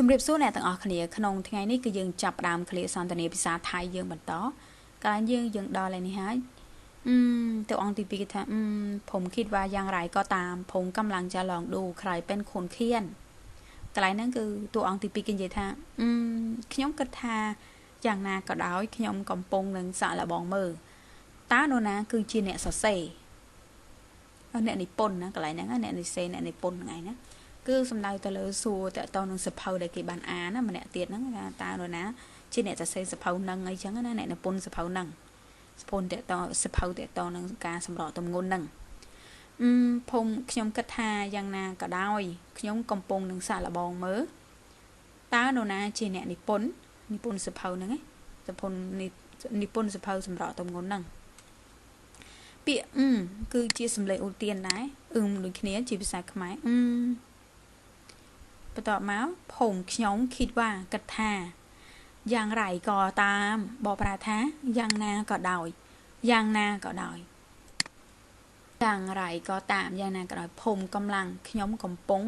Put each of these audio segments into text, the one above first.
ជំរាបសួរអ្នកទាំងអស់គ្នាក្នុងថ្ងៃនេះគឺយើងចាប់ផ្ដើមឃ្លាសន្ទនាភាសាថៃយើងបន្តកាលយើងយើងដល់ហើយនេះហើយអឺតើអង្គទី2គេថាអឺผมคิดว่าយ៉ាងไรก็ตามผมกำลังจะลองดูใครเป็นคนเขียนកន្លែងហ្នឹងគឺតួអង្គទី2គេនិយាយថាអឺខ្ញុំគិតថាយ៉ាងណាក៏ដោយខ្ញុំកំពុងនឹងសាកល្បងមើលតើនរណាគឺជាអ្នកសរសេរអ្នកនិពន្ធណាកន្លែងហ្នឹងអ្នកនិសេអ្នកនិពន្ធហ្នឹងឯងណា គឺសំដៅទៅលើសួរតើតនឹងសភៅដែលគេបានអានណាម្នាក់ទៀតហ្នឹងថាតើនរណាជាអ្នកសរសេរសភៅហ្នឹងអីចឹងណាអ្នកនិពន្ធសភៅហ្នឹងសភៅតតសភៅតតនឹងការសម្រកទំងន់ហ្នឹងអឺผมខ្ញុំគិតថាយ៉ាងណាក៏ដោយខ្ញុំកំពុងនឹងសាកល្បងមើលតើនរណាជាអ្នកនិពន្ធនិពន្ធសភៅហ្នឹងឯងសភៅនិពន្ធសភៅសម្រកទំងន់ហ្នឹងពាក្យអឺគឺជាសម្លេងអូទៀនដែរអឺដូចគ្នាជាភាសាខ្មែរអឺ បន្ទាប់មកผมខ្ញុំគិតว่าគិតថាយ៉ាងไรក៏តាមបកប្រែថាយ៉ាងណាក៏ដោយយ៉ាងណាក៏ដោយយ៉ាងไรក៏តាមយ៉ាងណាក៏ដោយผมកំឡុងខ្ញុំកំពុង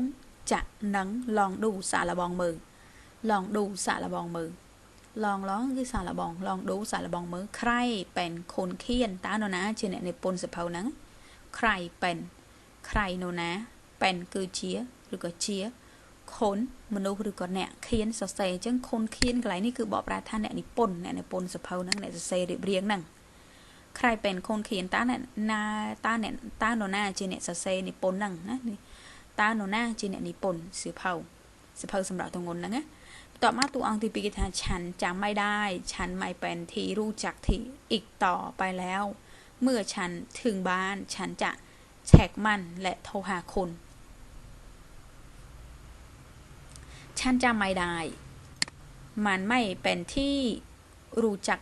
ចាក់នឹងឡងឌូសាឡបងមើលឡងឌូសាឡបងមើលឡងឡងគឺសាឡបងឡងឌូសាឡបងមើលใครเป็นคนเขียนតើនរណាជាអ្នកនិពន្ធសភៅហ្នឹងใครเป็นใครនរណាเป็นគឺជាឬក៏ជា คนมนุษย์หรือก็เนี่ยเขียนสเซจังคนเขียนไะลนี่คือบอกประธานเนี่ยนิปนเนี่ยนิปนสะเพานั่งเนี่ยสเซเรียบเรียงนั่งใครเป็นคนเขียนตาเนี่ยนาตาเนี่ยตาโนนาจีเนี่ยสเสนิปนนั่งนะนี่ตาโนนาจีเนี่ยนิปนสะเพาสะเพาสำหรับตรงนนั่งนะต่อมาตัวอังติปิกิทาฉันจำไม่ได้ ฉันไม่เป็นทีรู้จักที่อีกต่อไปแล้ว เมื่อฉันถึงบ้านฉันจะแท็กมันและโทรหาคน ฉันจำไม่ได้ มันไม่เป็นที่รู้จัก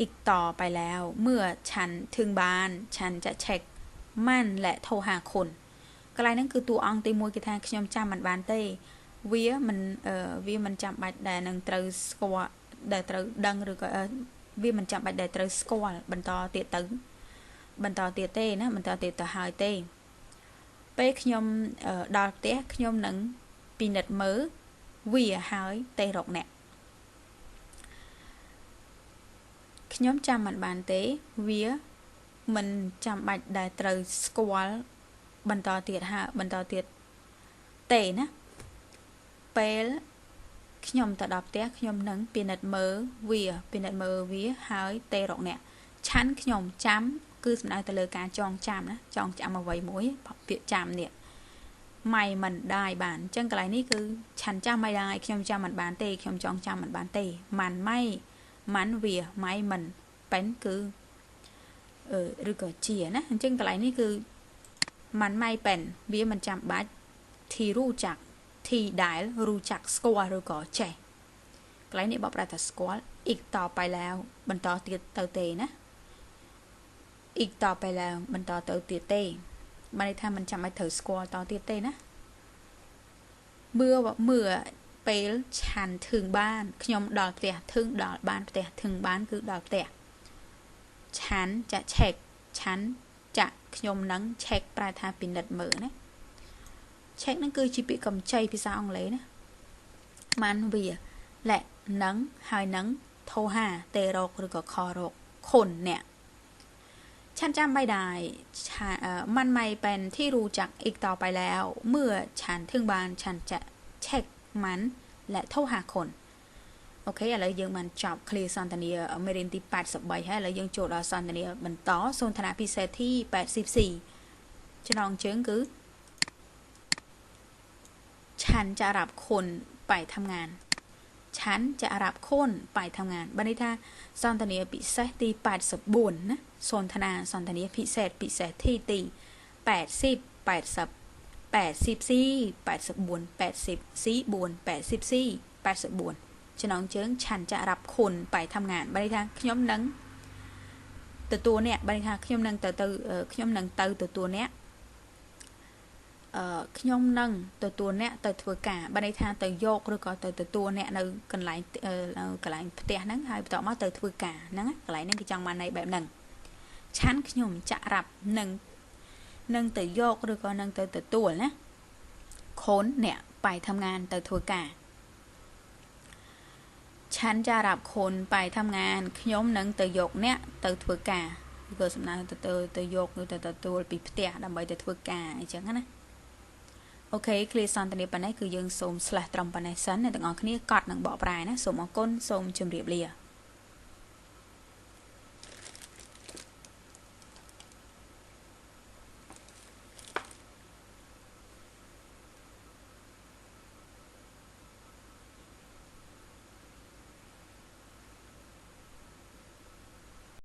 อีกต่อไปแล้ว เมื่อฉันถึงบ้าน ฉันจะเช็คมันและโทรหาคนកន្លែងហ្នឹងគឺតួអង្គទី1គេថាខ្ញុំចាំមិនបានទេវាមិនអឺវាមិនចាំបាច់ដែលនឹងត្រូវស្គាល់ដែលត្រូវដឹងឬក៏វាមិនចាំបាច់ដែលត្រូវស្គាល់បន្តទៀតទៅបន្តទៀតទេណាបន្តទៀតទៅហើយទេពេលខ្ញុំដល់ផ្ទះខ្ញុំនឹងពិនិត្យមើល វាហើយទេរកអ្នកខ្ញុំចាំមិនបានទេវាមិនចាំបាច់ដែលត្រូវស្គាល់បន្តទៀតហើបន្តទៀតទេណាពេលខ្ញុំទៅដល់ផ្ទះខ្ញុំនឹងពិនិត្យមើលវាពិនិត្យមើលវាហើយទេរកអ្នកឆាន់ខ្ញុំចាំ គឺសំដៅទៅលើការចងចាំណាចងចាំអ្វីមួយពាក្យចាំនេះ ម៉ៃមិនដែរបានអញ្ចឹងកន្លែងនេះគឺឆាន់ចាំមិនដែរខ្ញុំចាំមិនបានទេខ្ញុំចង់ចាំមិនបានទេម៉ាន់ម៉ៃម៉ាន់វាម៉ៃមិនប៉ិនគឺអឺឬក៏ជាណាអញ្ចឹងកន្លែងនេះគឺម៉ាន់ម៉ៃប៉ិនវាមិនចាំបាច់ធីរូចាក់ធីដែលរូចាក់ស្គាល់ឬក៏ចេះកន្លែងនេះបបប្រាថាស្គាល់អ៊ីកតទៅឡាវបន្តទៀតទៅទេណាអ៊ីកតទៅឡាវបន្តទៅទៀតទេ បានន័យថាមិនចាំបាច់ត្រូវស្គាល់តទៀតទេណាមឿមឿពេលឆាន់ធឹងបានខ្ញុំដល់ផ្ទះធឹងដល់បានផ្ទះធឹងបានគឺដល់ផ្ទះឆាន់ចាឆែកឆាន់ចាខ្ញុំនឹងឆែកប្រែថាពិនិត្យមើលណាឆែកនឹងគឺជាពាក្យកម្ចីភាសាអង់គ្លេសណាបានវាលក្ខនឹងហើយនឹងធោហាតេរោគឬក៏ខរោគខុនអ្នក ฉันจำไม่ได้มันไม่เป็นที่รู้จักอีกต่อไปแล้ว เมื่อฉันถึงบ้านฉันจะเช็คมันและโทรหาคนអូខេឥឡូវយើងបានចប់ clear សន្ទនាមេរៀនទី83ហើយឥឡូវយើងចូលដល់សន្ទនាបន្តសន្ទនាពិសេសទី84ចំណងជើងគឺฉันจะรับคนไปทำงาน ฉันจะอารับคนไปทำงานบันทาสอนทนียพิเศษตีแปดสิบบุญนะสนทนาสอนทนียพิเศษพิเศษที่ตีแปดสิบแปดสิบแปดสิบสี่แปดสิบบุญแปดสิบสี่บุญแปดสิบสี่แปดสิบบุญฉันน้องเจิงฉันจะรับคนไปทำงานบันทาขยมนังตัวตัวเนี่ยบันทาขยมนังตัวตัวขยมนังตัวตัวเนี่ย ខ្ញុំនឹងទទួលអ្នកទៅធ្វើការបើន័យថាទៅយកឬក៏ទៅទទួលអ្នកនៅកន្លែងកន្លែងផ្ទះហ្នឹងហើយបន្ទាប់មកទៅធ្វើការហ្នឹងកន្លែងហ្នឹងគឺចង់បានន័យបែបហ្នឹងឆាន់ខ្ញុំចាក់រាប់នឹងនឹងទៅយកឬក៏នឹងទៅទទួលណាខូនអ្នកបាយធ្វើងานទៅធ្វើការ ឆាន់ចារាប់ខុនไปทำงานខ្ញុំនឹងទៅយកអ្នកទៅធ្វើការគឺសំដៅទៅទៅទៅយកឬទៅទទួលពីផ្ទះដើម្បីទៅធ្វើការអញ្ចឹងណា អូខេ clear សន្ទនាប៉ុណ្ណេះគឺយើងសូម slash ត្រឹមប៉ុណ្ណេះសិនអ្នកទាំងអស់គ្នាកត់នឹងបកប្រែណាសូមអរគុណសូមជម្រាបលា